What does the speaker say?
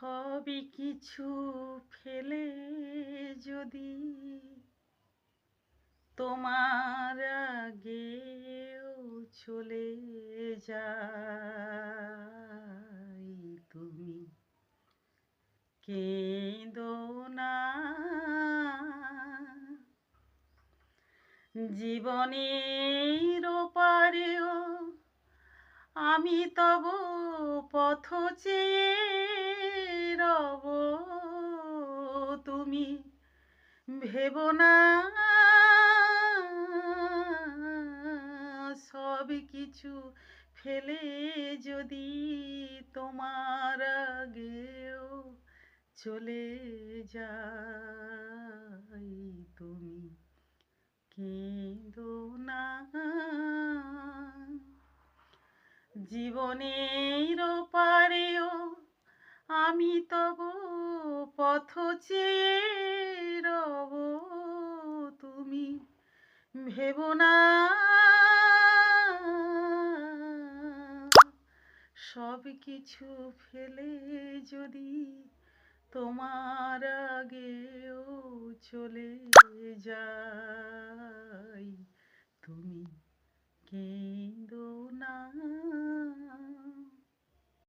সবই কিছু ফেলে যদি তোমার আগেও চলে যাই তুমি কেঁদো না। জীবনের পারেও আমি তব পথ চেয়ে রব তুমি? ভেবো না। সব কিছু ফেলে যদি তোমার আগেও চলে যাই তুমি। কেঁদো না। জীবনের আমি তব পথ চেয়ে রব, তুমি ভেব না। সব কিছু ফেলে যদি তোমার আগেও চলে যাই, তুমি কেঁদো না।